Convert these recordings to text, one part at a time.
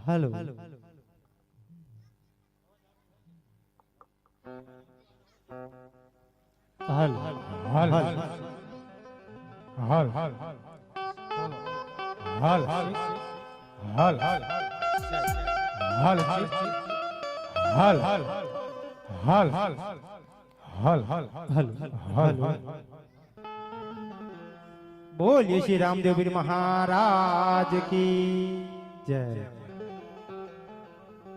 Hello હલ હાલ હલ હાલ હાલ હાલ હાલ હાલ હાલ હાલ હાલ હાલ હાલ હાલ હાલ હાલ હલ હલ બોલીએ શ્રી રામદેવ પીર મહારાજ કી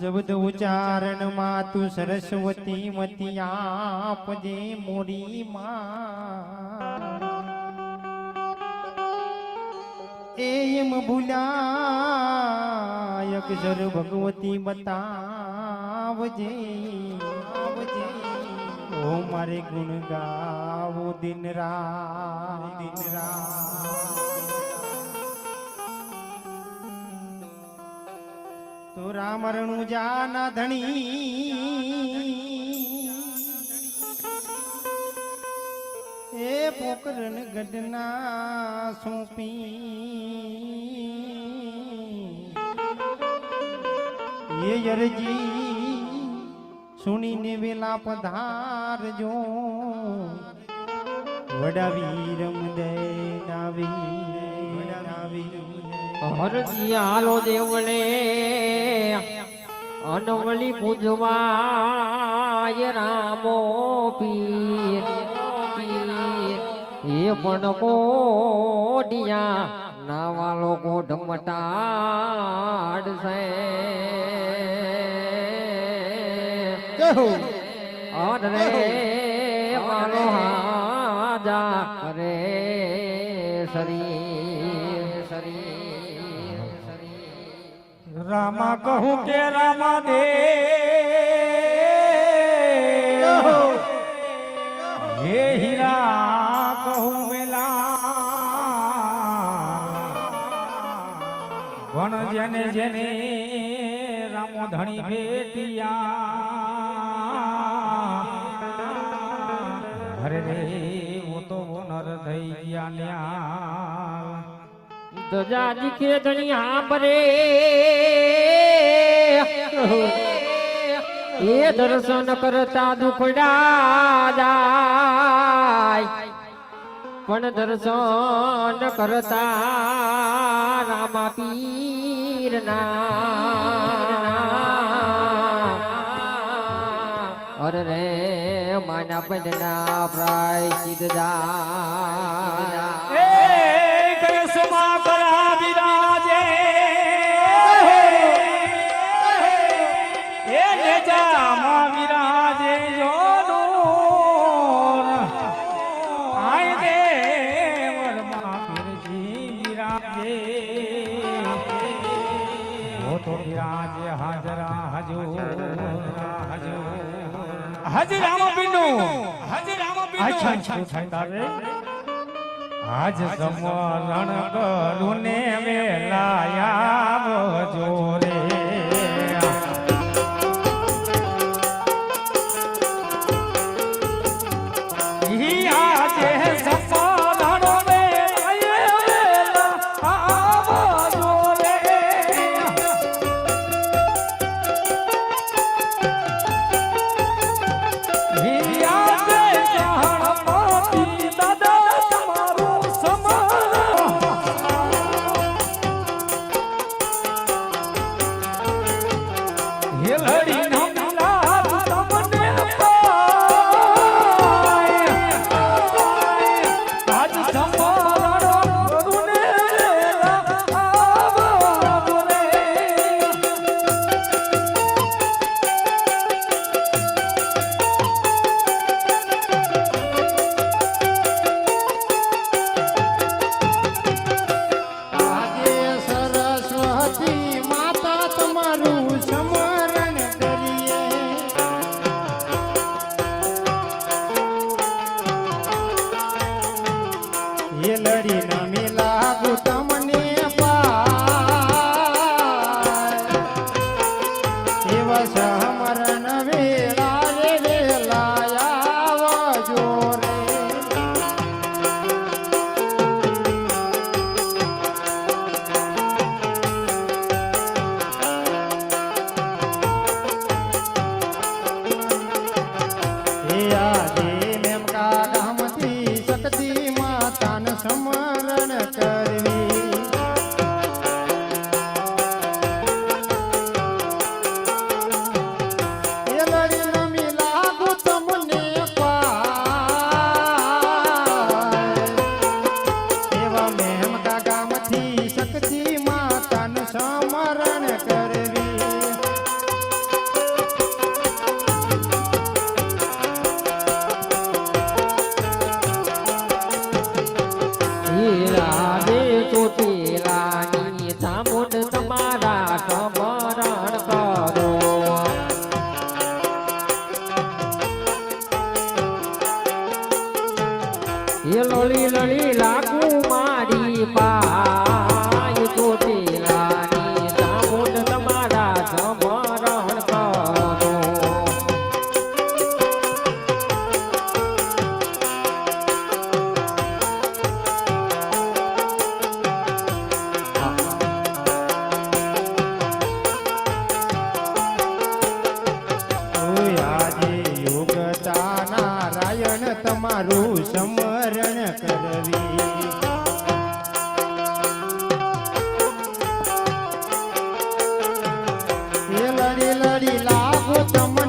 જબદ ઉચ્ચારણમાં તું સરસ્વતી મતી આપજે મોરી માં. એમ ભૂલાય અક્ષર ભગવતી બતાવજે, આવજે. ઓ મારે ગુણ ગાવો દિન રાત દિન રાત. તો રામ રણુ જાના ધણી. એ પોકરન ગઢના સોંપી. એ અરજી સુણીને વેલા પધારજો. વડાવી રમદે નાવી વડાવી હરજી હાલો દેવળે અનવલી પૂજવાય રામો પીર એ પણ કોડિયા નાવા લોકો ઢમટાડશે અરે મારો હાજા કરે શરીર. રામા કહું કે રામા દે હે હીરા કહું મેલા ભણ જેને જેને રામો ધણી ભેટિયા. અરે રે હું તો નર થઈ ગયા ન્યા દજાજી ધણી હાંભરે એ દર્શન કરતા દુખડા જાય. પણ દર્શન કરતા રામા પીરના. અરે રે માના પંડના પ્રાય સિદ્ધા હાજી રામપિંડુ હાજી રામપિંડુ અચ્છા અચ્છા થાય તારે આજ સમરણ કરુને વેલાયા જોરે સ્મરણ કરવી. એ લડી લડી લાગુ તમને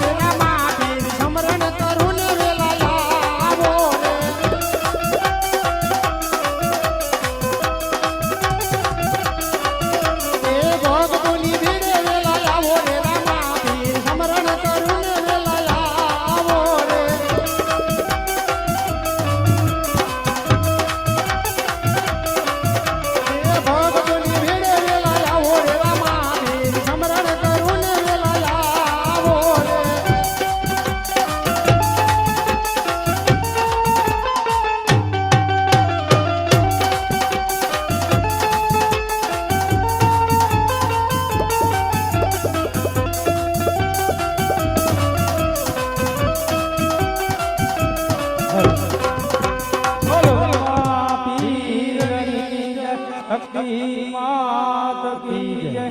রে હરી માત કી જય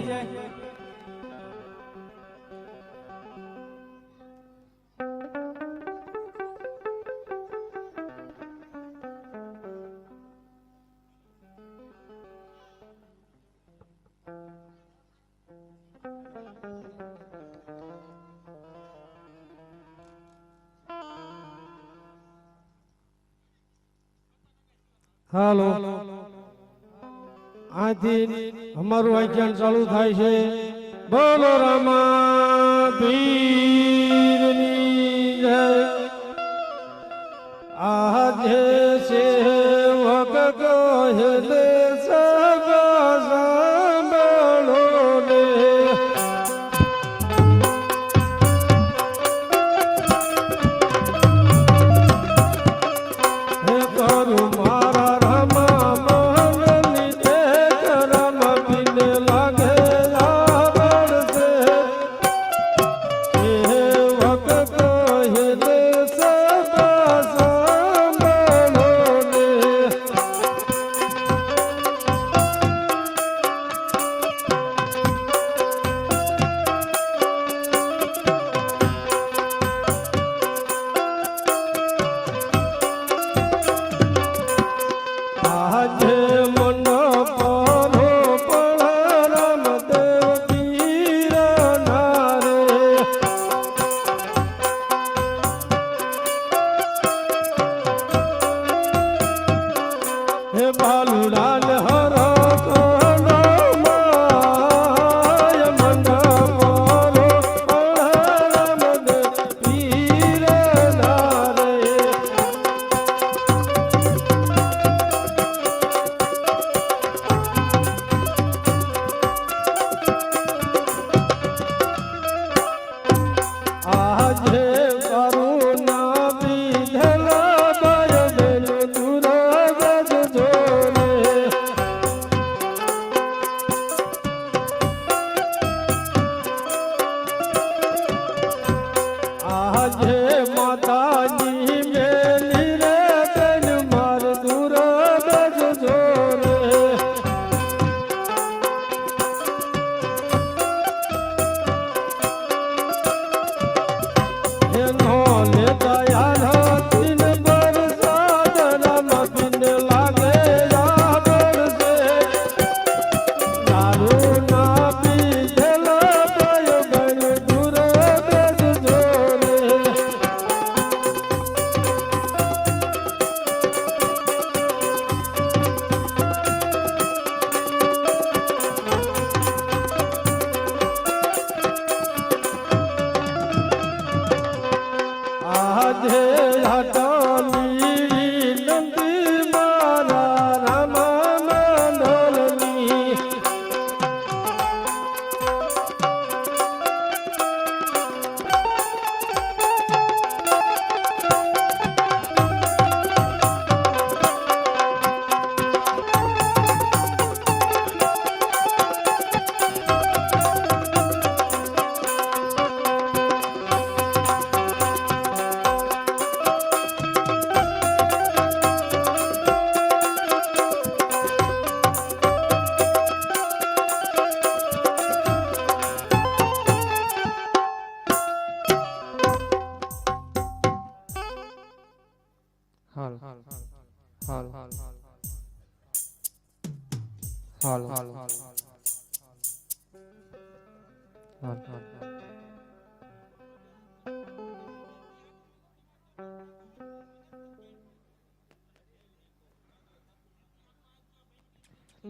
Hello. Hello. આથી અમારું વાંચન ચાલુ થાય છે. બોલો રામા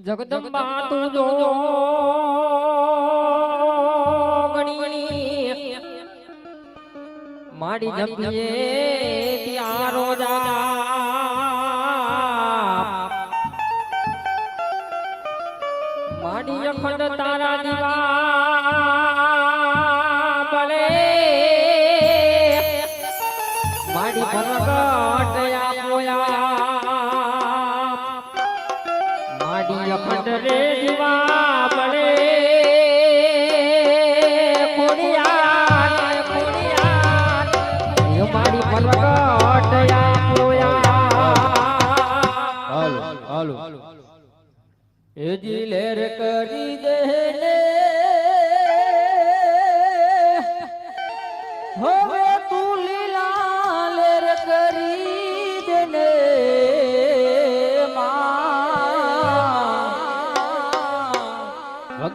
જગદંબા તું જો ગણી માડી જપીએ ત્યાં રોજા માડી અખંડ તારા દીવા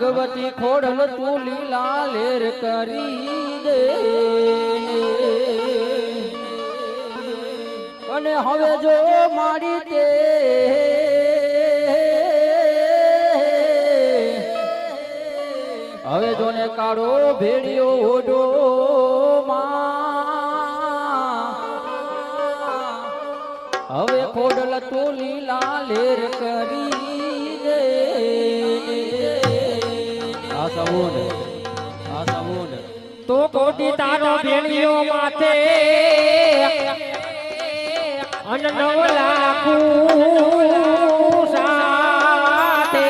ભગવતી ખોડલ તું લીલા લેર કરી દે. અને હવે જો મારી તે હવે જો ને કાળો ભેડિયો ઓડો હવે ખોડલ તું લીલા લેર કરી સબૂન આ સબૂન તો કોટી તારો ભેળિયો માથે અન નવ લાખું સાતે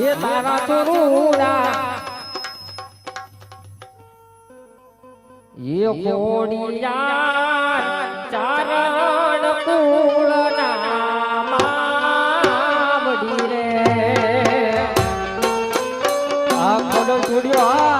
એ તારા તરુડા એ કોડિયા ચારણ કુળ છોડ્યો આ